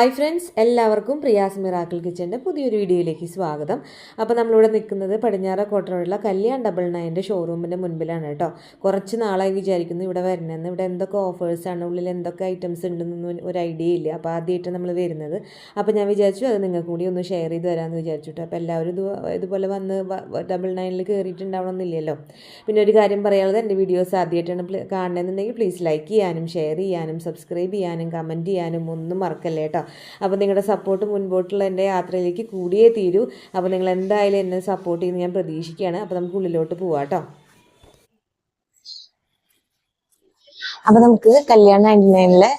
Hi friends എല്ലാവർക്കും Priya's miracle കിച്ചന്റെ പുതിയൊരു വീഡിയോയിലേക്ക് സ്വാഗതം. അപ്പോൾ നമ്മളിവിടെ നിൽക്കുന്നത് പടിഞ്ഞാറ കോട്ടറോടുള്ള കല്യാൺ ഡബിൾ നയന്റെ ഷോറൂമിന്റെ മുൻപിലാണ് കേട്ടോ. കുറച്ച് നാളായി വിചാരിക്കുന്നു ഇവിടെ വരണമെന്ന്. ഇവിടെ എന്തൊക്കെ ഓഫേഴ്സാണ് ഉള്ളിൽ എന്തൊക്കെ ഐറ്റംസ് ഉണ്ടെന്നൊന്നും ഒരു ഐഡിയ ഇല്ല. അപ്പോൾ ആദ്യമായിട്ട് നമ്മൾ വരുന്നത്. അപ്പോൾ ഞാൻ വിചാരിച്ചു അത് നിങ്ങൾക്ക് കൂടി ഒന്ന് ഷെയർ ചെയ്ത് തരാമെന്ന് വിചാരിച്ചു അപ്പോൾ എല്ലാവരും ഇത് ഇതുപോലെ വന്ന് ഡബിൾ നയനിൽ കയറിയിട്ടുണ്ടാവണമെന്നില്ലല്ലോ പിന്നെ ഒരു കാര്യം പറയാനുള്ളത് എന്റെ വീഡിയോസ് ആദ്യമായിട്ടാണ് കാണണമെന്നുണ്ടെങ്കിൽ പ്ലീസ് ലൈക്ക് ചെയ്യാനും ഷെയർ ചെയ്യാനും സബ്സ്ക്രൈബ് ചെയ്യാനും കമന്റ് ചെയ്യാനും ഒന്നും മറക്കല്ലേ കേട്ടോ. അപ്പോൾ നിങ്ങളുടെ സപ്പോർട്ട് മുൻപോട്ടുള്ള എന്റെ യാത്രയിലേക്ക് കൂടിയേ തീരൂ. അപ്പോൾ നിങ്ങൾ എന്തായാലും എന്നെ സപ്പോർട്ട് ചെയ്യുന്ന ഞാൻ പ്രതീക്ഷിക്കുകയാണ്. അപ്പോൾ നമുക്ക് ഉള്ളിലോട്ട് പോവാട്ടോ അപ്പൊ നമുക്ക് കല്യാൺ നയന്റി നയനിലെ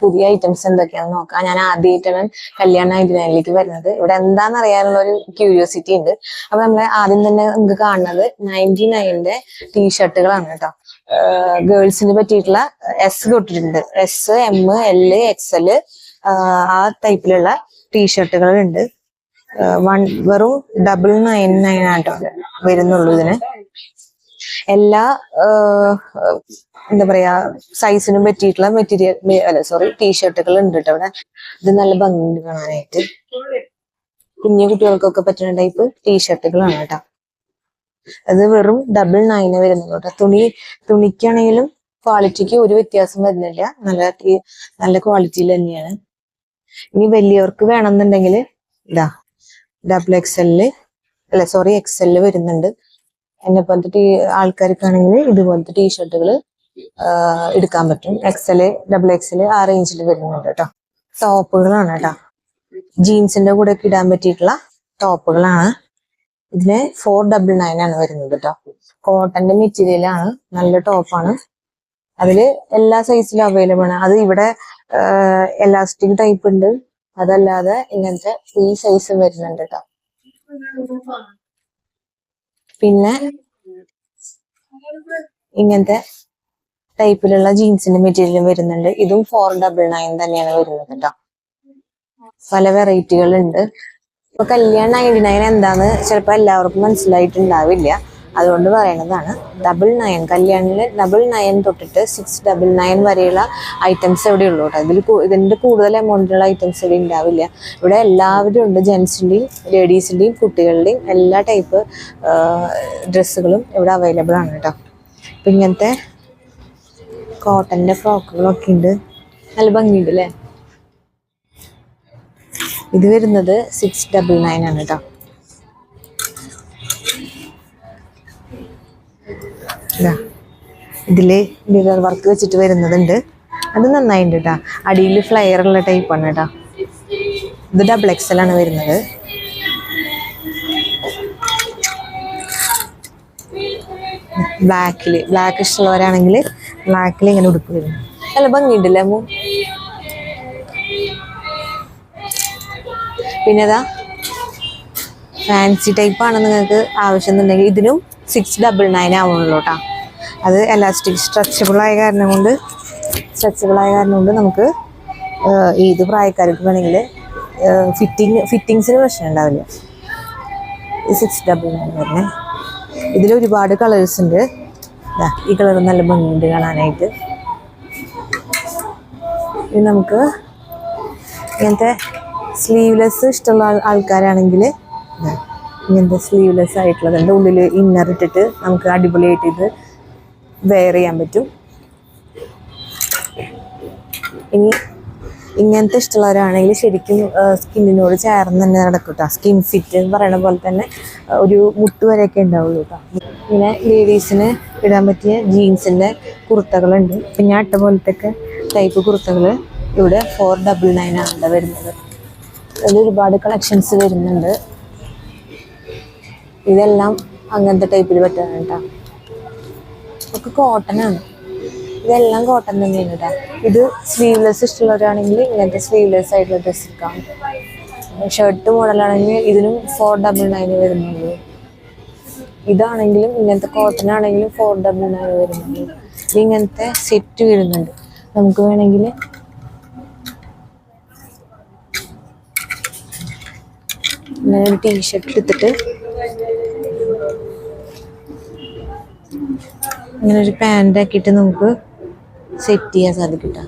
പുതിയ ഐറ്റംസ് എന്തൊക്കെയാണെന്ന് നോക്കാം. ഞാൻ ആദ്യമായിട്ടാണ് കല്യാൺ നയന്റി നയനിലേക്ക് വരുന്നത്. ഇവിടെ എന്താണെന്ന് അറിയാനുള്ള ഒരു ക്യൂരിയോസിറ്റി ഉണ്ട്. അപ്പൊ നമ്മൾ ആദ്യം തന്നെ നമുക്ക് കാണുന്നത് നയന്റി നയനിന്റെ ടീഷർട്ടുകളാണ് കേട്ടോ ഗേൾസിന് പറ്റിയിട്ടുള്ള S തൊട്ടിട്ടുണ്ട്. S M L X L ആ ടൈപ്പിലുള്ള ടീഷർട്ടുകൾ ഉണ്ട്. വൺ വെറും ഡബിൾ നയൻ നയൻ ആട്ടോ വരുന്നുള്ളൂ ഇതിന്. എല്ലാ എന്താ പറയാ സൈസിനും പറ്റിയിട്ടുള്ള മെറ്റീരിയൽ അല്ല സോറി ടീഷർട്ടുകൾ ഉണ്ട് കേട്ടോ ഇവിടെ. ഇത് നല്ല ഭംഗിയുണ്ട് കാണാനായിട്ട്. കുഞ്ഞു കുട്ടികൾക്കൊക്കെ പറ്റുന്ന ടൈപ്പ് ടീഷർട്ടുകളാണ് കേട്ടോ അത് വെറും ഡബിൾ നയന് വരുന്നുള്ളൂ കേട്ടോ തുണി തുണിക്കാണെങ്കിലും ക്വാളിറ്റിക്ക് ഒരു വ്യത്യാസം വരുന്നില്ല. നല്ല നല്ല ക്വാളിറ്റിയിൽ തന്നെയാണ്. ഇനി വലിയവർക്ക് വേണമെന്നുണ്ടെങ്കിൽ ഇതാ ഡബിൾ എക്സ് അല്ല സോറി എക്സ് വരുന്നുണ്ട്. എന്നെ പോലത്തെ ടീ ആൾക്കാർക്കാണെങ്കിൽ ഇതുപോലത്തെ ടീഷർട്ടുകൾ എടുക്കാൻ പറ്റും. എക്സൽ ഡബിൾ എക്സൽ ആ റേഞ്ചിൽ വരുന്നുണ്ട് കേട്ടോ ടോപ്പുകളാണ് കേട്ടോ ജീൻസിന്റെ കൂടെ ഒക്കെ ഇടാൻ പറ്റിയിട്ടുള്ള ടോപ്പുകളാണ്. ഇതിന് ഫോർ ഡബിൾ നയൻ ആണ് വരുന്നത് കേട്ടോ കോട്ടന്റെ മെറ്റീരിയലാണ് നല്ല ടോപ്പാണ്. അതിൽ എല്ലാ സൈസിലും അവൈലബിൾ ആണ്. അത് ഇവിടെ എലാസ്റ്റിക് ടൈപ്പ് ഉണ്ട്. അതല്ലാതെ ഇങ്ങനത്തെ ഫ്രീ സൈസ് വരുന്നുണ്ട് കേട്ടോ പിന്നെ ഇങ്ങനത്തെ ടൈപ്പിലുള്ള ജീൻസിന്റെ മെറ്റീരിയലും വരുന്നുണ്ട്. ഇതും ഫോർ ഡബിൾ നയൻ തന്നെയാണ് വരുന്നത് കേട്ടോ പല വെറൈറ്റികളുണ്ട് ഇപ്പൊ കല്യാൺ നയന്റി നയൻ എന്താന്ന് ചിലപ്പോ എല്ലാവർക്കും മനസ്സിലായിട്ടുണ്ടാവില്ല. അതുകൊണ്ട് പറയണതാണ്. ഡബിൾ നയൻ കല്യാണിൽ ഡബിൾ നയൻ തൊട്ടിട്ട് സിക്സ് ഡബിൾ നയൻ വരെയുള്ള ഐറ്റംസ് ഇവിടെ ഉള്ളൂ കേട്ടോ ഇതിൽ ഇതിന്റെ കൂടുതൽ എമൗണ്ടിലുള്ള ഐറ്റംസ് ഇവിടെ ഉണ്ടാവില്ല ഇവിടെ എല്ലാവരും ഉണ്ട്. ജെൻസിന്റെയും ലേഡീസിന്റെയും കുട്ടികളുടെയും എല്ലാ ടൈപ്പ് ഡ്രസ്സുകളും ഇവിടെ അവൈലബിൾ ആണ് കേട്ടോ. അപ്പം ഇങ്ങനത്തെ കോട്ടന്റെ ഫ്രോക്കുകളൊക്കെ ഉണ്ട് നല്ല ഭംഗിയുണ്ട് അല്ലേ ഇത് വരുന്നത് സിക്സ് ഡബിൾ നയൻ ആണ് കേട്ടോ. ഇതാ. ഇതിൽ മിറർ വർക്ക് വെച്ചിട്ട് വരുന്നതുണ്ട്. അത് നന്നായിട്ടുണ്ട് കേട്ടോ അടിയിൽ ഫ്ലയർ ഉള്ള ടൈപ്പാണ് കേട്ടോ ഇത് ഡബിൾ എക്സൽ ആണ് വരുന്നത്. ബ്ലാക്കിൽ ബ്ലാക്ക് ഇഷ്ടമുള്ളവരാണെങ്കിൽ ബ്ലാക്കിൽ ഇങ്ങനെ ഉടുപ്പ് വരുന്നു. നല്ല ഭംഗിയുണ്ടല്ലേ അമ്മു? പിന്നെതാ ഫാൻസി ടൈപ്പ് ആണ് നിങ്ങൾക്ക് ആവശ്യമെന്നുണ്ടെങ്കിൽ ഇതിനും സിക്സ് ഡബിൾ നയൻ ആവുള്ളൂ കേട്ടോ അത് എലാസ്റ്റിക് സ്ട്രെച്ചബിൾ ആയ കാരണം കൊണ്ട് സ്ട്രെച്ചബിൾ ആയ കാരണം കൊണ്ട് നമുക്ക് ഏത് പ്രായക്കാർക്ക് വേണമെങ്കിൽ ഫിറ്റിങ് ഫിറ്റിങ്സിന് പ്രശ്നം ഉണ്ടാവില്ല. സിക്സ് ഡബിൾ നയൻ വരുന്നത് ഇതിൽ ഒരുപാട് കളേഴ്സ് ഉണ്ട്. ഈ കളർ നല്ല ഭംഗിയുണ്ട് കാണാനായിട്ട്. ഇത് നമുക്ക് ഇങ്ങനത്തെ സ്ലീവ്ലെസ് ഇഷ്ടമുള്ള ആൾ ആൾക്കാരാണെങ്കിൽ ഇങ്ങനത്തെ സ്ലീവ്ലെസ് ആയിട്ടുള്ളതുണ്ട് ഉള്ളിൽ ഇന്നർ ഇട്ടിട്ട് നമുക്ക് അടിപൊളിയായിട്ട് ഇത് വെയർ ചെയ്യാൻ പറ്റും. ഇനി ഇങ്ങനത്തെ ഇഷ്ടമുള്ളവരാണെങ്കിൽ ശരിക്കും സ്കിന്നിനോട് ചേർന്ന് തന്നെ നടക്കും കേട്ടോ സ്കിൻ ഫിറ്റ് എന്ന് പറയുന്ന പോലെ തന്നെ ഒരു മുട്ട് വരെയൊക്കെ ഉണ്ടാവുള്ളൂ കേട്ടോ പിന്നെ ലേഡീസിന് ഇടാൻ പറ്റിയ ജീൻസിന്റെ കുർത്തകളുണ്ട്. പിന്നെ ഞാൻ ഇട്ട പോലത്തെ ടൈപ്പ് കുർത്തകൾ ഇവിടെ ഫോർ ഡബിൾ നയൻ ആണ് വരുന്നത്. അതിൽ ഒരുപാട് കളക്ഷൻസ് വരുന്നുണ്ട്. ഇതെല്ലാം അങ്ങനത്തെ ടൈപ്പിൽ പറ്റാണ് കേട്ടോ ഒക്കെ കോട്ടനാണ് ഇതെല്ലാം കോട്ടൺ തന്നെയാണ് കേട്ടോ ഇത് സ്ലീവ്ലെസ് ഇഷ്ടമുള്ളവരാണെങ്കിൽ ഇങ്ങനത്തെ സ്ലീവ്ലെസ് ആയിട്ടുള്ള ഡ്രസ്സ് എടുക്കാം. ഷർട്ട് മോഡലാണെങ്കിൽ ഇതിനും ഫോർ ഡബിൾ നയന് വരുന്നുള്ളൂ ഇതാണെങ്കിലും ഇങ്ങനത്തെ കോട്ടൺ ആണെങ്കിലും ഫോർ ഡബിൾ നയൻ വരുന്നുണ്ട്. ഇങ്ങനത്തെ സെറ്റ് വരുന്നുണ്ട്. നമുക്ക് വേണമെങ്കിൽ ഇങ്ങനെ ഒരു ടീഷർട്ട് എടുത്തിട്ട് ഇങ്ങനെ ഒരു പാന്റ് ആക്കിയിട്ട് നമുക്ക് സെറ്റ് ചെയ്യാൻ സാധിക്കും ട്ടോ.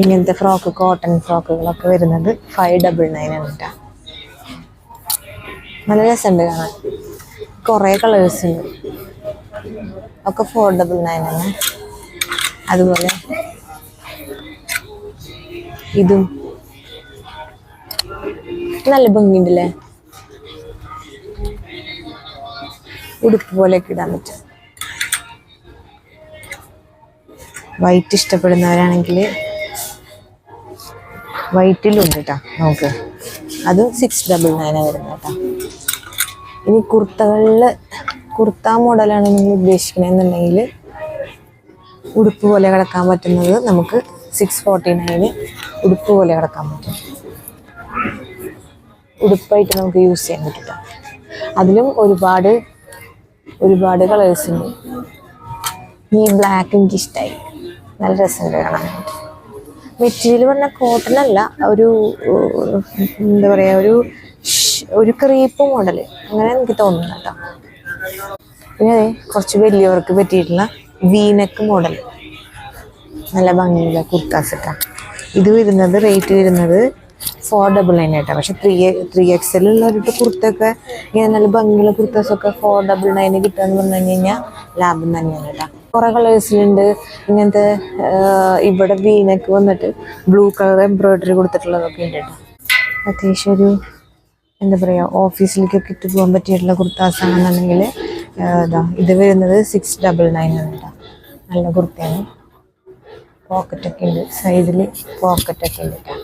ഇങ്ങനത്തെ ഫ്രോക്ക് കോട്ടൺ ഫ്രോക്കുകളൊക്കെ വരുന്നത് ഫൈവ് ഡബിൾ നയൻ ആണ് നല്ല രസമുണ്ട് കാണാൻ. കുറേ കളേഴ്സ് ഉണ്ട്. ഒക്കെ ഫോർ ഡബിൾ നയൻ ആണ്. അതുപോലെ ഇതും. നല്ല ഭംഗിയുണ്ടല്ലേ? ഉടുപ്പ് പോലെയൊക്കെ ഇടാൻ പറ്റും. വൈറ്റ് ഇഷ്ടപ്പെടുന്നവരാണെങ്കിൽ വൈറ്റിലുണ്ട് കേട്ടോ നമുക്ക് അത് സിക്സ് ഡബിൾ നയനാണ് വരുന്നത് കേട്ടോ ഇനി കുർത്തകളിൽ കുർത്ത മോഡലാണ് നിങ്ങൾ ഉദ്ദേശിക്കണമെന്നുണ്ടെങ്കിൽ ഉടുപ്പ് പോലെ കിടക്കാൻ പറ്റുന്നത് നമുക്ക് സിക്സ് ഫോർട്ടി നയന് ഉടുപ്പ് പോലെ കിടക്കാൻ പറ്റും. ഉടുപ്പായിട്ട് നമുക്ക് യൂസ് ചെയ്യാൻ പറ്റും അതിലും ഒരുപാട് ഒരുപാട് കളേഴ്സ് ഉണ്ട്. ഈ ബ്ലാക്ക് എനിക്ക് ഇഷ്ടമായി നല്ല രസമുണ്ട് കാണാനായിട്ട്. മെറ്റീരിയൽ പറഞ്ഞാൽ കോട്ടൺ അല്ല ഒരു എന്താ പറയുക ഒരു ഒരു ക്രീപ്പ് മോഡൽ അങ്ങനെ എനിക്ക് തോന്നുന്നു കേട്ടോ. പിന്നെ അതെ കുറച്ച് വലിയവർക്ക് പറ്റിയിട്ടുള്ള വീനക്ക് മോഡൽ നല്ല ഭംഗിയുള്ള കുർത്താസ് ഇത് വരുന്നത് റേറ്റ് വരുന്നത് ഫോർ തന്നെയാട്ടോ പക്ഷെ ത്രീ ത്രീ ഉള്ളവരുടെ കുർത്തൊക്കെ ഇങ്ങനെ നല്ല ഭംഗിയുള്ള കുർത്തസൊക്കെ അഫോർഡബിൾ നയന് കിട്ടുക എന്ന് പറഞ്ഞു കഴിഞ്ഞാൽ ലാഭം തന്നെയാണ് കേട്ടോ. കുറേ കളേഴ്സിലുണ്ട് ഇങ്ങനത്തെ ഇവിടെ വീനക്ക് വന്നിട്ട് ബ്ലൂ കളർ എംബ്രോയിഡറി കൊടുത്തിട്ടുള്ളതൊക്കെ ഉണ്ട് കേട്ടോ. അത്യാവശ്യം ഒരു എന്താ പറയുക ഓഫീസിലേക്കൊക്കെ ഇട്ട് പോകാൻ പറ്റിയിട്ടുള്ള കുർത്താസാണെന്നുണ്ടെങ്കിൽ ഇതാ ഇത് വരുന്നത് സിക്സ് ഡബിൾ നയൻ ആണ് കേട്ടോ. നല്ല കുർത്തയാണ്. പോക്കറ്റൊക്കെ ഉണ്ട്. സൈഡിൽ പോക്കറ്റൊക്കെ ഉണ്ട് കേട്ടോ.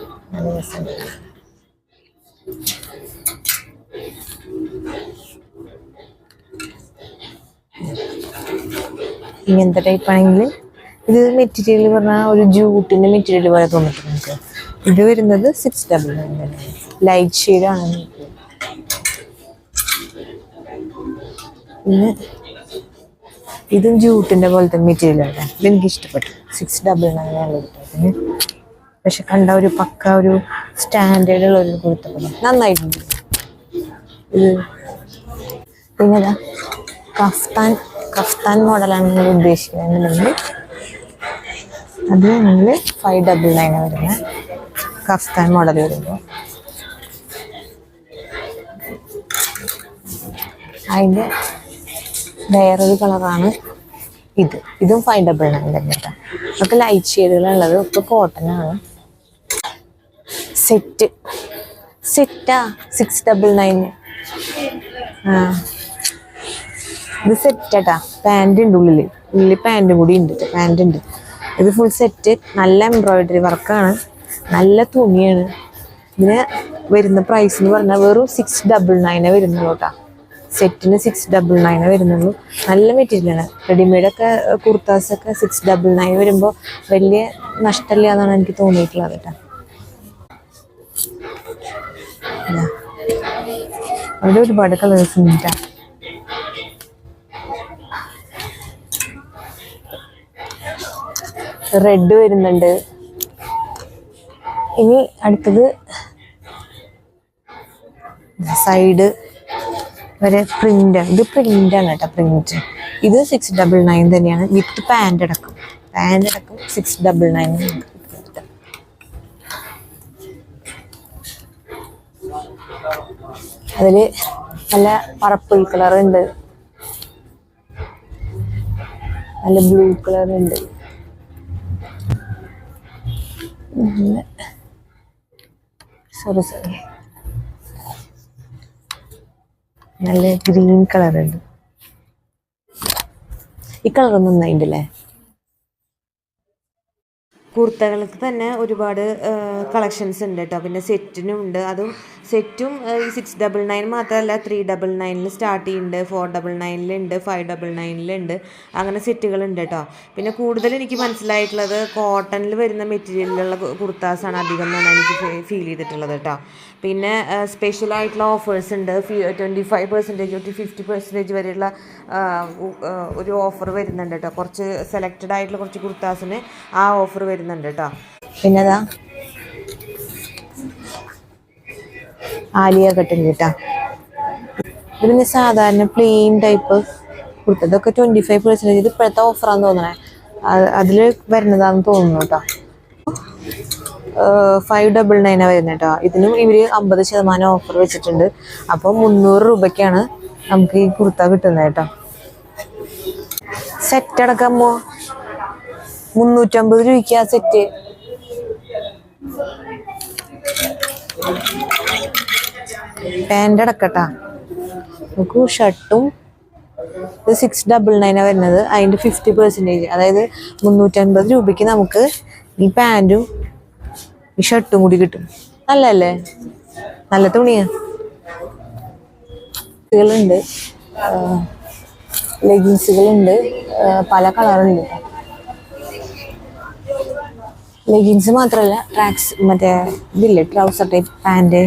ഇങ്ങനത്തെ ടൈപ്പ് ആണെങ്കിൽ ഇത് മെറ്റീരിയൽ പറഞ്ഞാൽ ഒരു ജൂട്ടിന്റെ മെറ്റീരിയൽ പോലെ തോന്നിട്ട് നമുക്ക് ഇത് വരുന്നത് സിക്സ് ഡബിൾ നയൻ ലൈറ്റ് ഷെയ്ഡാണ് പിന്നെ ഇതും ജൂട്ടിന്റെ പോലത്തെ മെറ്റീരിയലാണ് ഇത് എനിക്ക് ഇഷ്ടപ്പെട്ടു. സിക്സ് ഡബിൾ നയൻ ആണ്. കിട്ടുന്നത് പക്ഷെ കണ്ട ഒരു പക്ക ഒരു സ്റ്റാൻഡേർഡ് ഉള്ള ഒരു കൊടുത്തപ്പോൾ നന്നായിട്ടുണ്ട് പിന്നെ കഫ്താൻ കഫ്താൻ മോഡലാണ് നിങ്ങൾ ഉദ്ദേശിക്കുന്നത് അത് നിങ്ങൾ ഫൈവ് ഡബിൾ നയൻ വരുന്നത്. കഫ്താൻ മോഡൽ വരുമ്പോൾ അതിന്റെ വേറൊരു കളറാണ് ഇത്. ഇതും ഫൈവ് ഡബിൾ നയൻ തന്നെ കേട്ടോ ഒക്കെ ലൈറ്റ് ഷെയ്ഡുകളുള്ളത് ഒക്കെ കോട്ടൺ ആണ്. സെറ്റ്. സെറ്റാ? സിക്സ് ഡബിൾ നയൻ ആ. ഇത് സെറ്റാട്ടാ. പാന്റ് ഉണ്ട് ഉള്ളിൽ ഉള്ളിൽ പാന്റും കൂടി ഉണ്ട് പാന്റ് ഉണ്ട്. ഇത് ഫുൾ സെറ്റ് നല്ല എംബ്രോയിഡറി വർക്കാണ് നല്ല തുണിയാണ്. ഇതിന് വരുന്ന പ്രൈസ് എന്ന് പറഞ്ഞാൽ വെറും സിക്സ് ഡബിൾ നയനേ വരുന്നുള്ളൂ കേട്ടോ സെറ്റിന് സിക്സ് ഡബിൾ നയനേ വരുന്നുള്ളൂ. നല്ല മെറ്റീരിയലാണ് റെഡിമെയ്ഡൊക്കെ കുർത്താസൊക്കെ സിക്സ് ഡബിൾ നയൻ വരുമ്പോൾ വലിയ നഷ്ടമില്ല എന്നാണ് എനിക്ക് തോന്നിയിട്ടുള്ളത് കേട്ടോ ഇതാ. അവിടെ ഒരുപാട് കളേഴ്സ് ഉണ്ട് റെഡ് വരുന്നുണ്ട്. ഇനി അടുത്തത് സൈഡ് വരെ പ്രിന്റ് ഇത് പ്രിന്റാണ് കേട്ടോ പ്രിന്റ് ഇത് സിക്സ് ഡബിൾ നയൻ തന്നെയാണ്. വിത്ത് പാന്റ് അടക്കം. പാന്റ് അടക്കം സിക്സ് ഡബിൾ നയൻ അതിൽ നല്ല പർപ്പിൾ കളർ ഉണ്ട് നല്ല ബ്ലൂ കളർ ഉണ്ട് സോറി സോറി നല്ല ഗ്രീൻ കളർ ഉണ്ട് ഈ കളറൊന്നും നന്നായിട്ടില്ലേ? കുർത്തകൾക്ക് തന്നെ ഒരുപാട് കളക്ഷൻസ് ഉണ്ട് കേട്ടോ. പിന്നെ സെറ്റിനും ഉണ്ട്. അതും സെറ്റും സിക്സ് ഡബിൾ നയൻ മാത്രമല്ല ത്രീ ഡബിൾ നയനിൽ സ്റ്റാർട്ട് ചെയ്യുന്നുണ്ട് ഫോർ ഡബിൾ നയനിലുണ്ട് ഫൈവ് ഡബിൾ നയനിലുണ്ട് അങ്ങനെ സെറ്റുകളുണ്ട് കേട്ടോ പിന്നെ കൂടുതൽ എനിക്ക് മനസ്സിലായിട്ടുള്ളത് കോട്ടണിൽ വരുന്ന മെറ്റീരിയലിലുള്ള കുർത്താസാണ് അധികം എന്നാണ് എനിക്ക് ഫീൽ ചെയ്തിട്ടുള്ളത് കേട്ടോ പിന്നെ സ്പെഷ്യലായിട്ടുള്ള ഓഫേഴ്സ് ഉണ്ട് ട്വന്റി ഫൈവ് പെർസെന്റേജ് തൊട്ട് ഫിഫ്റ്റി പെർസെന്റേജ് വരെയുള്ള ഒരു ഓഫർ വരുന്നുണ്ട് കേട്ടോ കുറച്ച് സെലക്റ്റഡ് ആയിട്ടുള്ള കുറച്ച് കുർത്താസിന് ആ ഓഫർ വരുന്നുണ്ട് കേട്ടോ പിന്നെ ആലിയ കട്ടിങ് കേട്ടാ. ഇത് പിന്നെ സാധാരണ പ്ലെയിൻ ടൈപ്പ് കുർത്ത ഇതൊക്കെ ട്വന്റി ഫൈവ് പെർസെന്റേജ് ഇത് ഇപ്പോഴത്തെ ഓഫറാന്ന് തോന്നണേ. അതിൽ വരുന്നതാന്ന് തോന്നുന്നു കേട്ടോ. ഫൈവ് ഡബിൾ നയനാണ് വരുന്നത് കേട്ടോ. ഇതിനും ഇവർ അമ്പത് ശതമാനം ഓഫർ വെച്ചിട്ടുണ്ട്. അപ്പോൾ മുന്നൂറ് രൂപയ്ക്കാണ് നമുക്ക് ഈ കുർത്ത കിട്ടുന്നത് കേട്ടോ. സെറ്റ് അടക്കമോ മുന്നൂറ്റമ്പത് രൂപയ്ക്ക് ആ സെറ്റ് പാന്റ് അടക്കട്ടാ. നമുക്ക് ഷർട്ടും ഇത് സിക്സ് ഡബിൾ നയനാണ് വരുന്നത്. അതിന്റെ ഫിഫ്റ്റി പെർസെന്റേജ് അതായത് മുന്നൂറ്റൻപത് രൂപയ്ക്ക് നമുക്ക് ഈ പാന്റും ഈ ഷർട്ടും കൂടി കിട്ടും. നല്ലല്ലേ നല്ല തുണിയാണ് ുണ്ട് ലെഗിൻസുകളുണ്ട് പല കളറുണ്ട്. ലെഗിൻസ് മാത്രമല്ല ട്രാക്സ് മറ്റേ ഇതില്ലേ ട്രൗസർ ടൈപ്പ് പാന്റ്.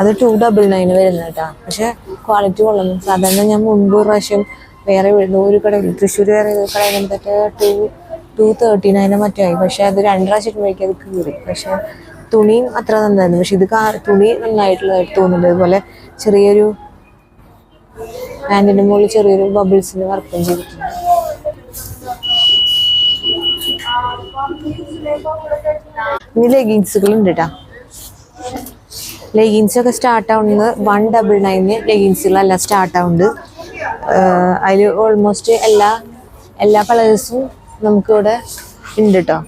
അത് ടു ഡബിൾ നയൻ വരുന്നത് കേട്ടോ. പക്ഷെ ക്വാളിറ്റി കൊള്ളുന്നു സാധാരണ ഞാൻ മുൻപ് പ്രാവശ്യം വേറെ ഒരു കടയിൽ തൃശ്ശൂർ വേറെ ഒരു കടയിൽ നിന്നിട്ട് ടു ടു തേർട്ടി നയൻ മറ്റോ ആയി. പക്ഷെ അത് രണ്ട് പ്രാവശ്യം ഇടുമ്പോഴേക്കും അത് കീറി. പക്ഷെ തുണിയും അത്ര നന്നായിരുന്നു. പക്ഷെ ഇത് തുണി നന്നായിട്ടുള്ളതായിട്ട് തോന്നുന്നുണ്ട്. അതുപോലെ ചെറിയൊരു പാന്റിന്റെ മുകളിൽ ചെറിയൊരു ബബിൾസിന് വർക്കും ചെയ്തിട്ടുണ്ട്. ഇനി ലെഗിങ്സുകളുണ്ട് കേട്ടോ ലെഗിൻസ് ഒക്കെ സ്റ്റാർട്ട് ആവുന്നത് വൺ ഡബിൾ നയന് ലെഗിൻസുകളെല്ലാം സ്റ്റാർട്ട് ആവുന്നുണ്ട് അതിൽ ഓൾമോസ്റ്റ് എല്ലാ എല്ലാ കളേഴ്സും നമുക്കിവിടെ ഉണ്ട് കേട്ടോ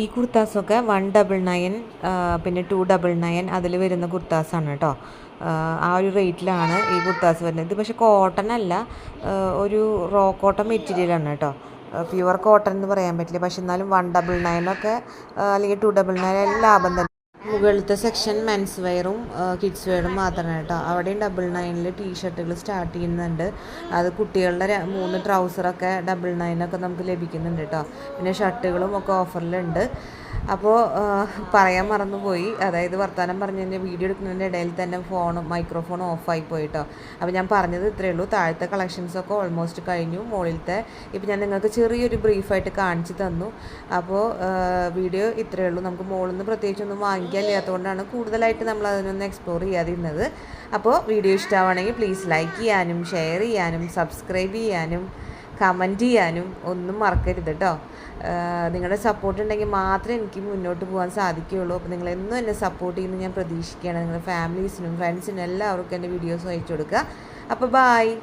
ഈ കുർത്താസൊക്കെ വൺ ഡബിൾ നയൻ പിന്നെ ടു ഡബിൾ നയൻ അതിൽ വരുന്ന കുർത്താസാണ് കേട്ടോ ആ, ഒരു റേറ്റിലാണ് ഈ കുർത്താസ് വരുന്നത്. ഇത് പക്ഷേ കോട്ടൺ അല്ല ഒരു റോ കോട്ടൺ മെറ്റീരിയലാണ് കേട്ടോ പ്യുവർ കോട്ടൺ എന്ന് പറയാൻ പറ്റില്ല. പക്ഷെ എന്നാലും വൺ ഡബിൾ നയനൊക്കെ അല്ലെങ്കിൽ ടു ഡബിൾ നയൻ ലാഭം തന്നെ. മുകളിലത്തെ സെക്ഷൻ മെൻസ് വെയറും കിഡ്സ് വെയറും മാത്രമാണ് കേട്ടോ. അവിടെയും ഡബിൾ നയനിൽ ടീ ഷർട്ടുകൾ സ്റ്റാർട്ട് ചെയ്യുന്നുണ്ട്. അത് കുട്ടികളുടെ മൂന്ന് ട്രൗസറൊക്കെ ഡബിൾ നയനൊക്കെ നമുക്ക് ലഭിക്കുന്നുണ്ട് കേട്ടോ. പിന്നെ ഷർട്ടുകളും ഒക്കെ ഓഫറിലുണ്ട് അപ്പോൾ പറയാൻ മറന്നുപോയി. അതായത് വർത്തമാനം പറഞ്ഞു പറഞ്ഞതിന്റെ വീഡിയോ എടുക്കുന്നതിന്റെ ഇടയിൽ തന്നെ ഫോണും മൈക്രോഫോണും ഓഫായി പോയിട്ടോ. അപ്പോൾ ഞാൻ പറഞ്ഞത് ഇത്രയേ ഉള്ളൂ. താഴത്തെ കളക്ഷൻസൊക്കെ ഓൾമോസ്റ്റ് കഴിഞ്ഞു. മുകളിലത്തെ ഇപ്പം ഞാൻ നിങ്ങൾക്ക് ചെറിയൊരു ബ്രീഫായിട്ട് കാണിച്ചു തന്നു. അപ്പോൾ വീഡിയോ ഇത്രയേ ഉള്ളൂ. നമുക്ക് മുകളിൽ നിന്ന് പ്രത്യേകിച്ചൊന്നും വാങ്ങിക്കാനില്ലാത്തതുകൊണ്ടാണ് കൂടുതലായിട്ട് നമ്മൾ അതിനൊന്ന് എക്സ്പ്ലോർ ചെയ്യാതിരുന്നത്. അപ്പോൾ വീഡിയോ ഇഷ്ടമാണെങ്കിൽ പ്ലീസ് ലൈക്ക് ചെയ്യാനും ഷെയർ ചെയ്യാനും സബ്സ്ക്രൈബ് ചെയ്യാനും കമന്റ് ചെയ്യാനും ഒന്നും മറക്കരുത് കേട്ടോ നിങ്ങളുടെ സപ്പോർട്ട് ഉണ്ടെങ്കിൽ മാത്രമേ എനിക്ക് മുന്നോട്ട് പോകാൻ സാധിക്കുകയുള്ളൂ. അപ്പോൾ നിങ്ങൾ എന്നും എന്നെ സപ്പോർട്ട് ചെയ്യുമെന്ന് ഞാൻ പ്രതീക്ഷിക്കുകയാണ്. നിങ്ങളുടെ ഫാമിലീസിനും ഫ്രണ്ട്സിനും എല്ലാവർക്കും എന്റെ വീഡിയോസ് അയച്ചു കൊടുക്കുക. അപ്പോൾ ബായ്